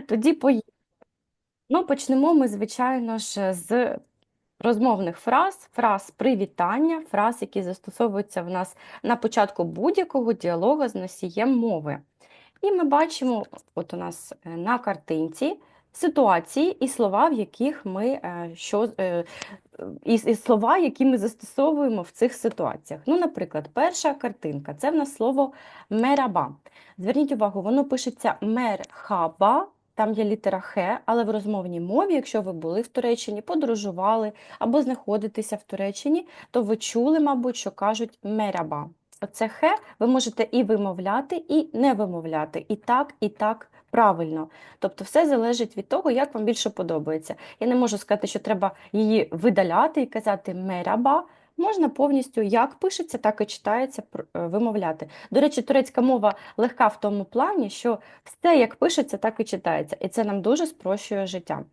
Тоді поїхали. Ну, почнемо ми, звичайно ж, з розмовних фраз, фраз привітання, фраз, які застосовуються в нас на початку будь-якого діалогу з носієм мови. І ми бачимо, от у нас е, на картинці ситуації і слова, в яких ми е, що, е, і, і слова, які ми застосовуємо в цих ситуаціях. Ну, наприклад, перша картинка це в нас слово мераба. Зверніть увагу, воно пишеться мерхаба. Там є літера Х, але в розмовній мові, якщо ви були в Туреччині, подорожували або знаходитеся в Туреччині, то ви чули, мабуть, що кажуть мераба. Оце Х ви можете і вимовляти, і не вимовляти. І так, і так правильно. Тобто все залежить від того, як вам більше подобається. Я не можу сказати, що треба її видаляти і казати мераба. Можна повністю як пишеться, так і читається е, вимовляти. До речі, турецька мова легка в тому плані, що все як пишеться, так і читається. І це нам дуже спрощує життя.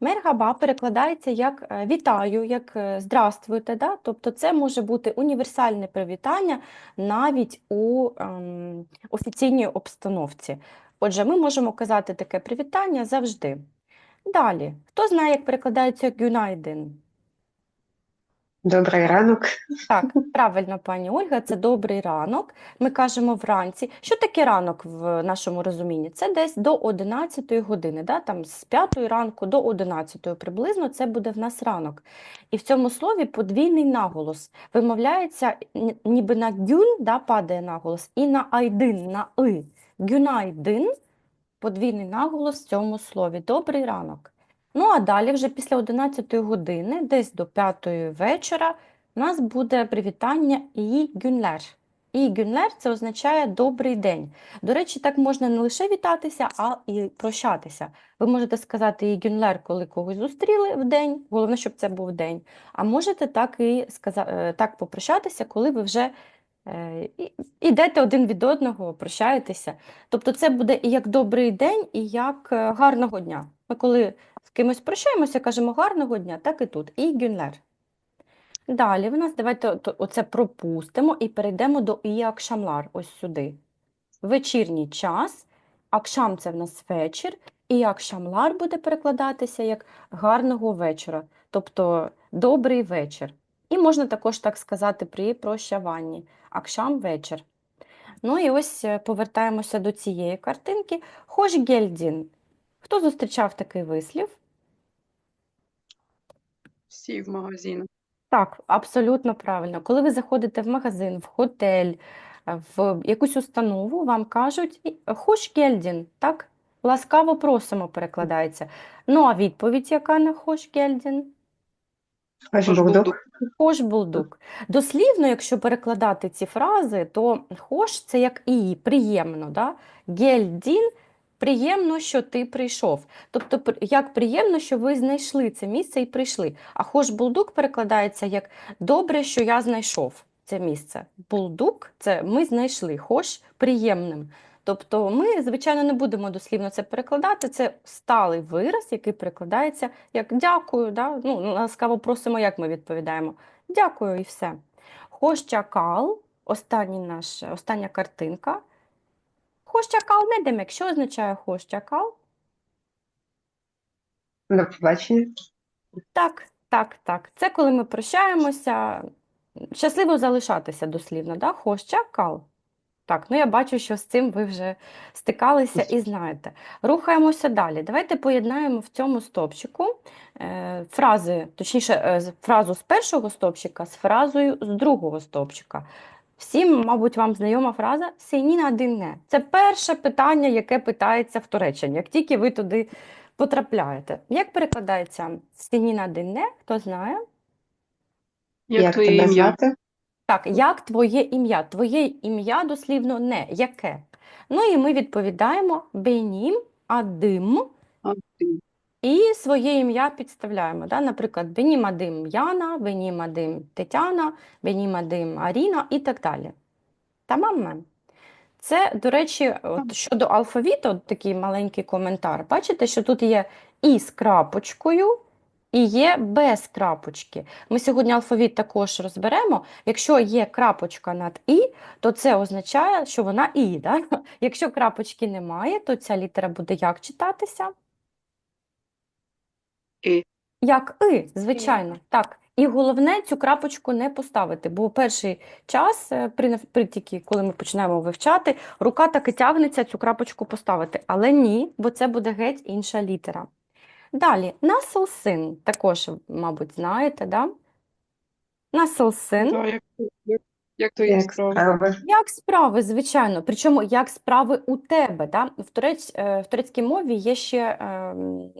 Мергаба перекладається як е, вітаю, як е, здравствуйте. Да? Тобто це може бути універсальне привітання навіть у ем, офіційній обстановці. Отже, ми можемо казати таке привітання завжди. Далі, хто знає, як перекладається гюнайден? Добрий ранок. Так, правильно, пані Ольга, це добрий ранок. Ми кажемо вранці. Що таке ранок в нашому розумінні? Це десь до 11 години, да? Там з 5 ранку до 11 приблизно це буде в нас ранок. І в цьому слові подвійний наголос вимовляється ніби на гюн, да, падає наголос, і на айдин, на и. Гюнайдин, подвійний наголос в цьому слові. Добрий ранок. Ну а далі, вже після 11 години, десь до 5 вечора, у нас буде привітання і гюнлер. І гюнлер це означає добрий день. До речі, так можна не лише вітатися, а і прощатися. Ви можете сказати і гюнлер, коли когось зустріли в день, головне, щоб це був день. А можете так і сказа- е, так попрощатися, коли ви вже е, йдете один від одного, прощаєтеся. Тобто це буде і як добрий день, і як е, гарного дня. Ми коли кимось прощаємося, кажемо гарного дня, так і тут. І гюнлер. Далі в нас давайте оце пропустимо і перейдемо до і акшамлар, ось сюди. Вечірній час. Акшам це в нас вечір, і акшамлар буде перекладатися як гарного вечора, тобто добрий вечір. І можна також так сказати при прощаванні. Акшам вечір. Ну і ось е, повертаємося до цієї картинки. Хош гельдін. Хто зустрічав такий вислів? Всі в магазин. Так, абсолютно правильно. Коли ви заходите в магазин, в готель, е, в якусь установу, вам кажуть «Хош гельдін», так? Ласкаво просимо перекладається. Ну, а відповідь яка на «Хош гельдін»? Хош булдук. Дослівно, якщо перекладати ці фрази, то хош це як і приємно, да? Гельдін приємно, що ти прийшов. Тобто, як приємно, що ви знайшли це місце і прийшли. А хош булдук перекладається як добре, що я знайшов це місце. Булдук це ми знайшли, хош приємним. Тобто ми, звичайно, не будемо дослівно це перекладати. Це сталий вираз, який перекладається як дякую. Да? Ну, ласкаво просимо, як ми відповідаємо. Дякую і все. Хощакал, останній наш, остання картинка. Хощакал не демек. Що означає хощакал? До побачення. Так, так, так. Це коли ми прощаємося. Щасливо залишатися дослівно, да? Хощакал. Так, ну я бачу, що з цим ви вже стикалися і знаєте. Рухаємося далі. Давайте поєднаємо в цьому стовпчику е, фрази, точніше, е, фразу з першого стовпчика з фразою з другого стовпчика. Всім, мабуть, вам знайома фраза «Сеніна динне». Це перше питання, яке питається в Туреччині, як тільки ви туди потрапляєте. Як перекладається «Сеніна динне»? Хто знає? Як Як твоє ім'я? Так, як твоє ім'я? Твоє ім'я дослівно не яке. Ну і ми відповідаємо бенім, адим А, ти. І своє ім'я підставляємо. Да? Наприклад, бенім адим Яна, бенім адим Тетяна, бенім адим Аріна і так далі. Тамам. Це, до речі, от щодо алфавіту, от такий маленький коментар. Бачите, що тут є і з крапочкою, і є без крапочки. Ми сьогодні алфавіт також розберемо. Якщо є крапочка над і, то це означає, що вона і. Да? Якщо крапочки немає, то ця літера буде як читатися? І. Як і, звичайно, так. І головне цю крапочку не поставити, бо перший час, е, при, при тільки коли ми починаємо вивчати, рука так і тягнеться цю крапочку поставити. Але ні, бо це буде геть інша літера. Далі, населсин, також, мабуть, знаєте, да? Населсин. Як, то Як справи? Як справи, звичайно. Причому як справи у тебе. Да? В, турець, е, в турецькій мові є ще ем,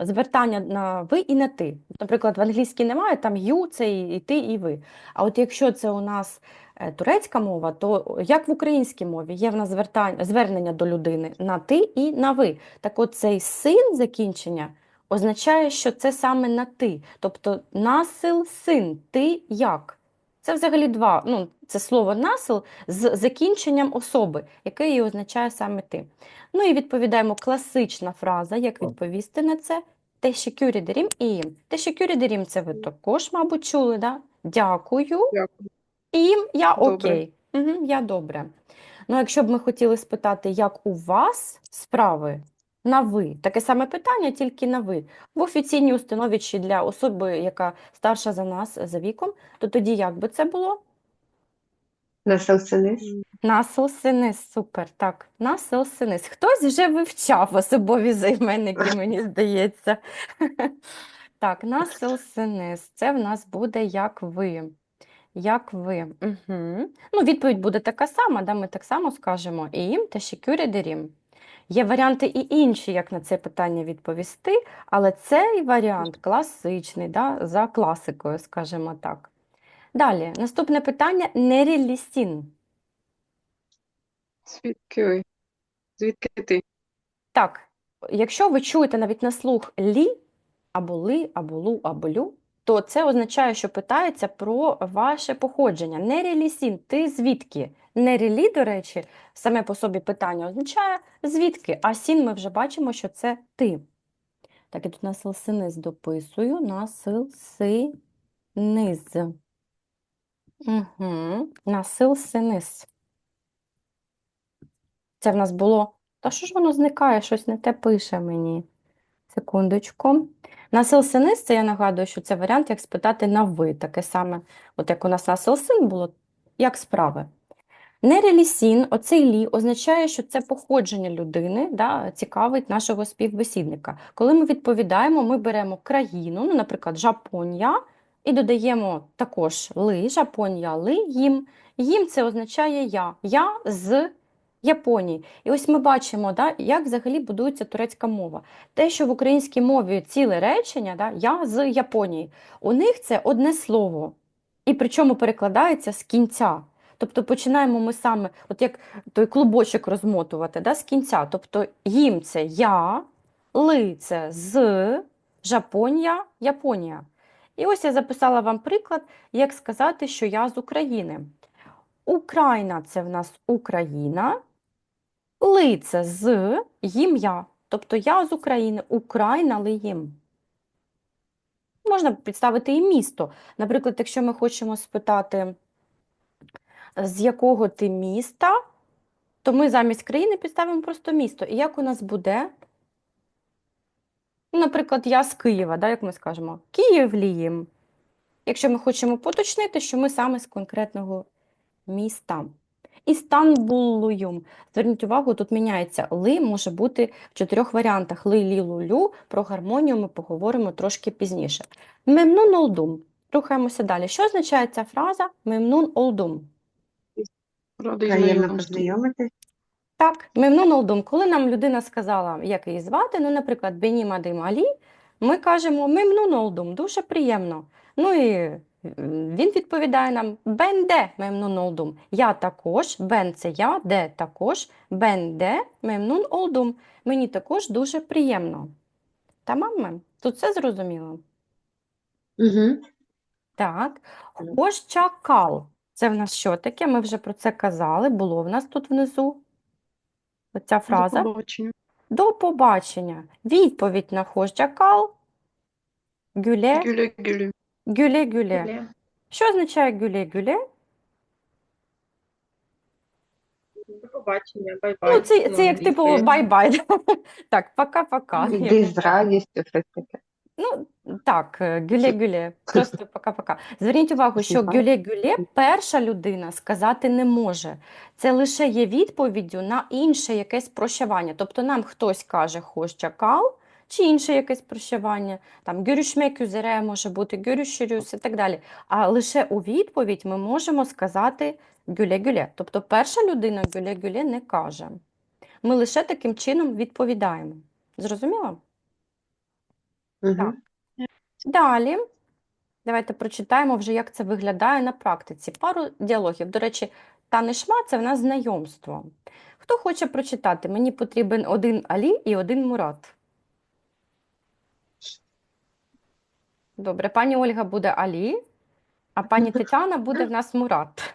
звертання на ви і на ти. Наприклад, в англійській немає, там you, це і, і ти, і ви. А от якщо це у нас е, турецька мова, то як в українській мові є в нас звертання, звернення до людини на ти і на ви. Так от цей син закінчення означає, що це саме на ти. Тобто насил син, ти як. Це взагалі два. Ну, це слово насил з закінченням особи, яке і означає саме ти. Ну і відповідаємо класична фраза, як відповісти на це. Teşekkür ederim, iyiyim. Teşekkür ederim це ви також, мабуть, чули, да? Дякую. Дякую. Ім, я Добре. окей. Угу, я добре. Ну, якщо б ми хотіли спитати, як у вас справи на ви, таке саме питання, тільки на ви. В офіційній установі чи для особи, яка старша за нас за віком, то тоді як би це було? Населсинис? Населсинис, супер, так. Населсинис. Хтось вже вивчав особові займенники, мені здається. Так, населсинис. Це в нас буде як ви. Як ви. Угу. Ну, відповідь буде така сама, да? ми так само скажемо ім та дерім. Є варіанти і інші, як на це питання відповісти, але цей варіант класичний, да? за класикою, скажімо так. Далі, наступне питання нерілістін. Звідки? Звідки ти? Так, якщо ви чуєте навіть на слух лі, або ли, або лу, або лю, то це означає, що питається про ваше походження. Нерелісін, ти звідки? Нерелі, до речі, саме по собі питання означає звідки, а сін ми вже бачимо, що це ти. Так, я тут насилсиниз дописую. Насилсиниз. Угу. Насилсинис. Це в нас було. Та що ж воно зникає? Щось не те пише мені. Секундочку. Насилсинис, це я нагадую, що це варіант, як спитати на ви. Таке саме, от як у нас насилсин було, як справи. Нерелісін, оцей лі, означає, що це походження людини, да, цікавить нашого співбесідника. Коли ми відповідаємо, ми беремо країну, ну, наприклад, Жапонія, і додаємо також ли, Жапонія, ли, їм. Їм це означає я. Я з Японії. І ось ми бачимо, да, як взагалі будується турецька мова. Те, що в українській мові ціле речення, да, я з Японії, у них це одне слово. І причому перекладається з кінця. Тобто починаємо ми саме, от як той клубочок розмотувати да, з кінця. Тобто їм це я, ли це з, Жапонія, Японія. І ось я записала вам приклад, як сказати, що я з України. Україна це в нас Україна, ли це з, їм я. Тобто я з України, Україна ли їм. Можна підставити і місто. Наприклад, якщо ми хочемо спитати, з якого ти міста, то ми замість країни підставимо просто місто. І як у нас буде? Ну, Наприклад, я з Києва, да, як ми скажемо, Київлієм. Якщо ми хочемо поточнити, що ми саме з конкретного міста. Істанбулуюм. Зверніть увагу, тут міняється ли, може бути в чотирьох варіантах. Ли, лі, лу, лю. Про гармонію ми поговоримо трошки пізніше. Мемнун олдум. Рухаємося далі. Що означає ця фраза мемнун олдум? Радий Приємно познайомитись. Так, мемнун олдум. Коли нам людина сказала, як її звати, ну, наприклад, Бенім Адим Алі, ми кажемо мемнун олдум, дуже приємно. Ну і він відповідає нам бен де мемнун олдум. Я також, бен це я, де також, бен де мемнун олдум. Мені також дуже приємно. Тамам, тут все зрозуміло? Угу. Так, хощакал. Це в нас що таке? Ми вже про це казали, було в нас тут внизу. Оця До фраза. побачення. До побачення. Відповідь на хощакал. Гюле, Гюле, гюле. гюле, гюле. Що означає гюле, гюле? До побачення, бай-бай. Ну, це, це як типу англійською. бай-бай. Так, пока-пока. Йди з радістю, щось таке. Ну, так, е, гюле-гюле, просто пока-пока. Зверніть увагу, що гюле-гюле перша людина сказати не може. Це лише є відповіддю на інше якесь прощавання. Тобто нам хтось каже «хоşça чи інше якесь прощавання, там «görüşmek üzere» може бути «görüşürüz» і так далі. А лише у відповідь ми можемо сказати гюле-гюле. Тобто перша людина гюле-гюле не каже. Ми лише таким чином відповідаємо. Зрозуміло? Угу. Далі, давайте прочитаємо вже, як це виглядає на практиці. Пару діалогів. До речі, танишма – це в нас знайомство. Хто хоче прочитати? Мені потрібен один Алі і один Мурат. Добре, пані Ольга буде Алі, а пані Тетяна буде в нас Мурат.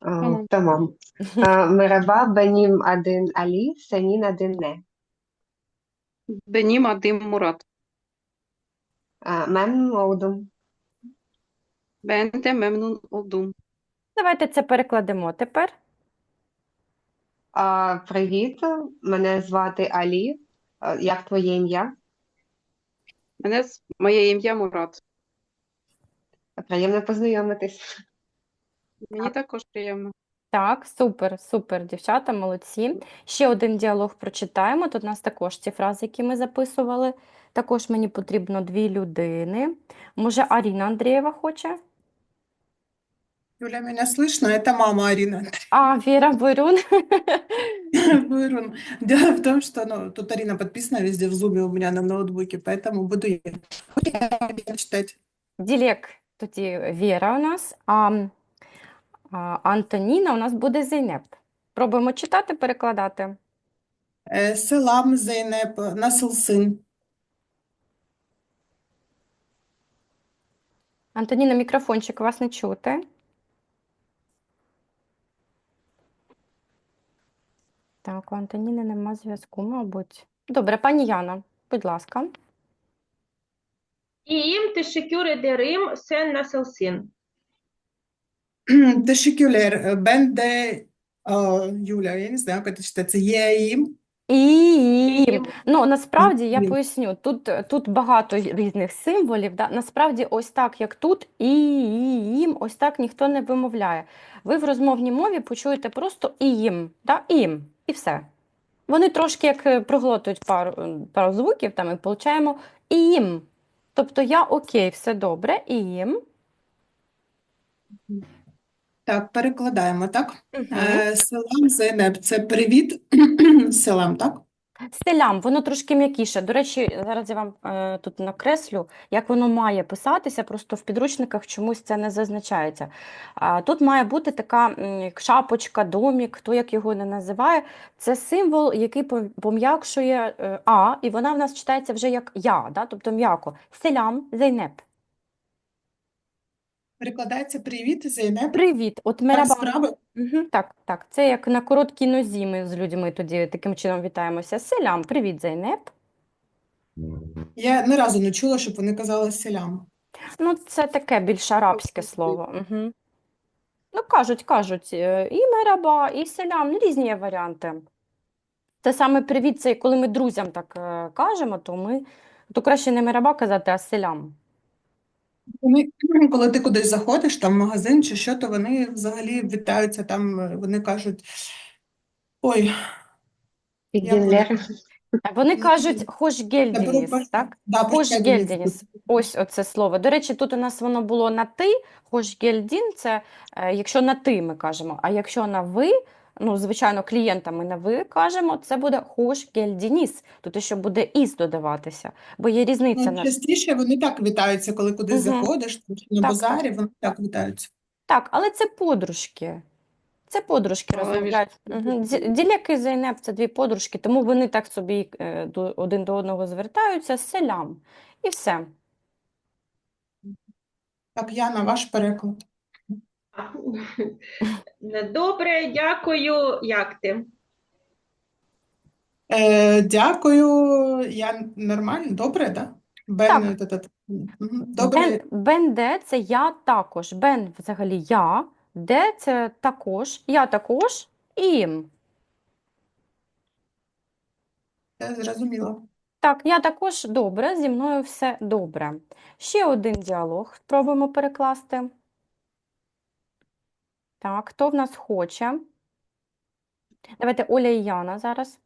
А, Tamam. А, Merhaba, benim adım Ali, senin adın ne? Benim adım Murat. А, Memnun oldum. Ben de memnun oldum. Давайте це перекладемо тепер. А, Привіт, мене звати Алі. А, Як твоє ім'я? Мене з- моє ім'я Мурат. Приємно познайомитись. Мені також приємно. Так, супер, супер, дівчата, молодці. Ще один діалог прочитаємо. Тут у нас також ці фрази, які ми записували. Також мені потрібно дві людини. Може, Аріна Андрієва хоче? Юля, меня слышно? Это мама Арина А, Віра Борюн. Вырун. Дело в том, что ну, тут Арина подписана везде в зуме у меня на ноутбуке, поэтому буду я. Буду читать. Ділек тоді Віра у нас, а, а Антоніна у нас буде Зейнеп. Пробуємо читати, перекладати. Э, Селам Зейнеп, nasılsın? Антоніна, мікрофончик, вас не чути. Так, у Антоніни нема зв'язку, мабуть. Добре, пані Яна, будь ласка. İyiyim, teşekkür ederim. Sen nasılsın? Teşekkürler. Ben de а, Юля, я не знаю, как это читается. Еим. І ну насправді я поясню, тут, тут багато різних символів. Да? Насправді, ось так, як тут, і, і, їм, ось так ніхто не вимовляє. Ви в розмовній мові почуєте просто іїм, да? ім, і все. Вони трошки як е, проглотують пару, пару звуків, там і получаємо іїм. Тобто я окей, все добре, іїм. Так, перекладаємо, так? Угу. Е, Селам Зейнеп, це привіт. Селам, так? Селям, воно трошки м'якіше. До речі, зараз я вам е, тут накреслю, як воно має писатися, просто в підручниках чомусь це не зазначається. А, тут має бути така м, шапочка, домік, хто як його не називає. Це символ, який пом- пом'якшує е, А, і вона в нас читається вже як я, да? тобто м'яко. Селям, Зейнеп. Перекладається привіт, Зейнеп. Привіт. От Як мераба. справи? Угу, так, так. Це як на короткій нозі ми з людьми тоді таким чином вітаємося. Селям, привіт, Зейнеп. Я ні разу не чула, щоб вони казали селям. Ну, це таке більш арабське слово. Угу. Ну, кажуть, кажуть, е, і мераба, і селям, ну, різні є варіанти. Це саме привіт, це коли ми друзям так е, кажемо, то ми то краще не мераба казати, а селям. Вони, коли ти кудись заходиш, там в магазин чи що, то вони взагалі вітаються там, вони кажуть, ой. Вони кажуть хош я гельдініс, так? Да, Хош прощай, гельдініс. Ось оце слово. До речі, тут у нас воно було на ти, хош гельдін, це е, якщо на ти ми кажемо, а якщо на ви, ну, звичайно, клієнтам ми на ви кажемо, це буде хош гельдініс. Тут ще буде із додаватися, бо є різниця Ну, на частіше вони так вітаються, коли кудись Мгм. заходиш, на Так, базарі, вони так вітаються. Так, але це подружки. Це подружки Але розмовляють. Угу. Ділек і Зейнеп – це дві подружки, тому вони так собі е, один до одного звертаються, селям. І все. Так, Яна, ваш переклад. Добре, дякую. Як ти? Е, дякую, я нормально, добре, да? Бен, та- та- та. Мгм. Добре, Бен, бен де це я також. Бен взагалі я. Де це також. Я також. Ім. я зрозуміла. Так, я також добре, зі мною все добре. Ще один діалог спробуємо перекласти. Так, хто в нас хоче? Давайте Оля і Яна зараз.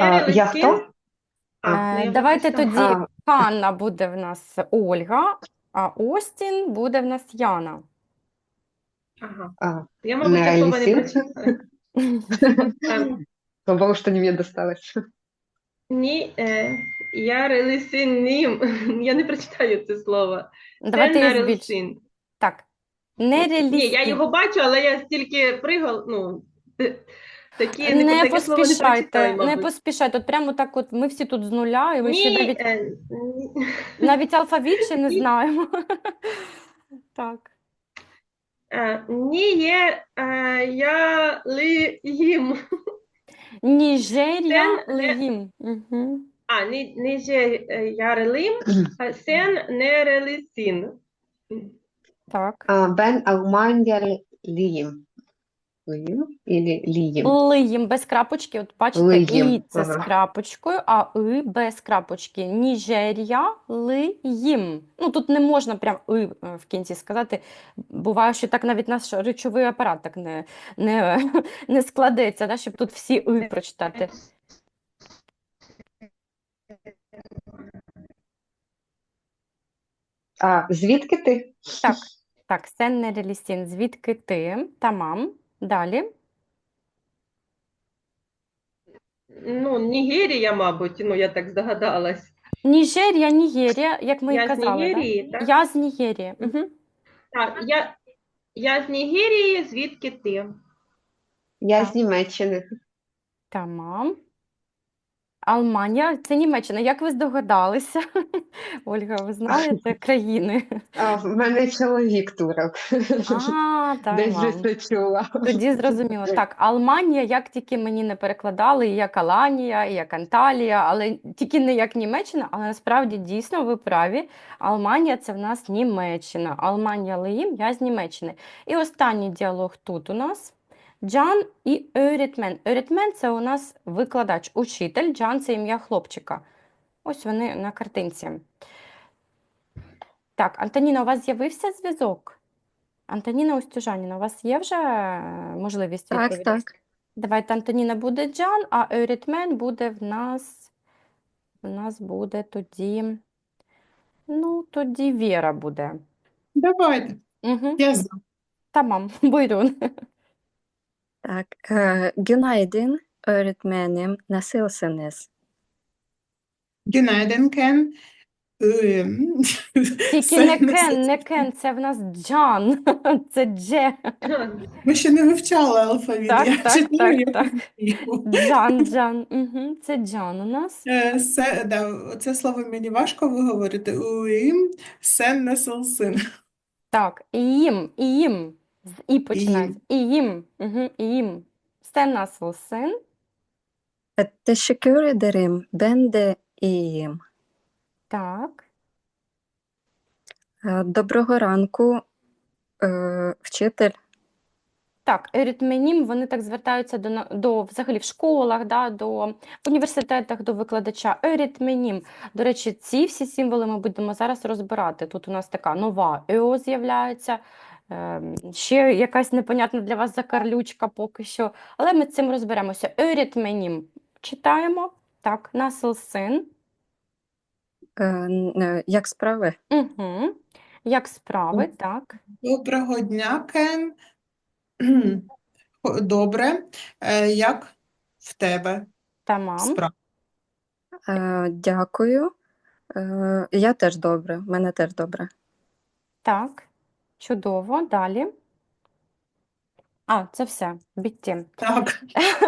А, я хто? А, Е, давайте тоді А, Ханна буде в нас Ольга, а Остін буде в нас Яна. Ага. а, Я, мабуть, такого не прочитала. Ем, Слава Богу, что не мне досталось. Ні, е, я релісин нім. Я не прочитаю це слово. Давайте я не збільшу. релісин. Так, Ні, я його бачу, але я стільки пригал, ну, такі, не, Не таке слово не поспішайте, прочитаю, не мабуть. поспішайте. От прямо так от ми всі тут з нуля, і ми ще Ні, навіть, е, ні. навіть алфавіт ще не Ні. знаємо. Так. Е, Ні, є, е, я ли їм. Нігерія, Це не- Легім. Угу. А, ні, не же е, я релим, а сен не релісин. Так. А, Бен Алмандер Лием. Лием или Лием? Лиїм без крапочки. От бачите, Лиїм, і це з ага. крапочкою, а и без крапочки. Нігерія, лиїм. Ну тут не можна прям и е, в кінці сказати. Буває, що так навіть наш речовий апарат так не, не, не складеться, да, щоб тут всі и прочитати. А, звідки ти? Так, так, Сенне Релісін, звідки ти? Тамам. Далі. Ну, Нігерія, мабуть, ну, я так здогадалась. Нігерія, Нігерія, як ми і Я з казали, да? Нігерії, так? Я з Нігерії. Угу. Так, я, я з Нігерії, звідки ти? Я Так. з Німеччини. Тамам. Алманія, це Німеччина. Як ви здогадалися? Ольга, ви знаєте країни? А, в мене чоловік турок. А, Десь Тайвань. вже це чула. Тоді зрозуміло. Так, Алманія, як тільки мені не перекладали, і як Аланія, і як Анталія, але тільки не як Німеччина, але насправді дійсно ви праві. Алманія це в нас Німеччина. Алманія Леїм, я з Німеччини. І останній діалог тут у нас. Джан і Öğretmen. Öğretmen – це у нас викладач, учитель. Джан – це ім'я хлопчика. Ось вони на картинці. Так, Антоніна, у вас з'явився зв'язок? Антоніна Устюжаніна, у вас є вже е, можливість Так, відповідати? так. Давайте Антоніна буде Джан, а Öğretmen буде в нас. В нас буде тоді. Ну, тоді Віра буде. Давайте, Угу. я за. Tamam, buyurun. Так, e, günaydın öğretmenim. Nasılsınız? Günaydın Ken. Ем, Тільки це не не Кен, не Кен, це в нас Джан. Це Дже. Ми ще не вивчали алфавіт. Так, я так, читаю, так, я так. Джан, Джан. Угу. Це Джан у нас. Е, Се, да, це слово мені важко виговорити. Уїм, сен насилсин. Так, іїм, іїм. З І починається. İyiyim. Угу, iyiyim. Sen nasılsın? E, Teşekkür ederim. Ben de iyiyim. Так. Е, Доброго ранку, е, вчитель. Так, еритменім, вони так звертаються до, на- до взагалі в школах, да, до в університетах, до викладача. Еритменім. До речі, ці всі символи ми будемо зараз розбирати. Тут у нас така нова ЕО з'являється. Ем, Ще якась непонятна для вас закарлючка поки що. Але ми цим розберемося. Еритменім. Читаємо. Так, насилсин. Е, н- е, Як справи? Угу. Як справи? Так. Доброго дня, Кен. Добре. Е, Як в тебе Тамам. справа? Е, Дякую. Е, Я теж добре. В мене теж добре. Так. Чудово. Далі. А, це все. Бітті. Так.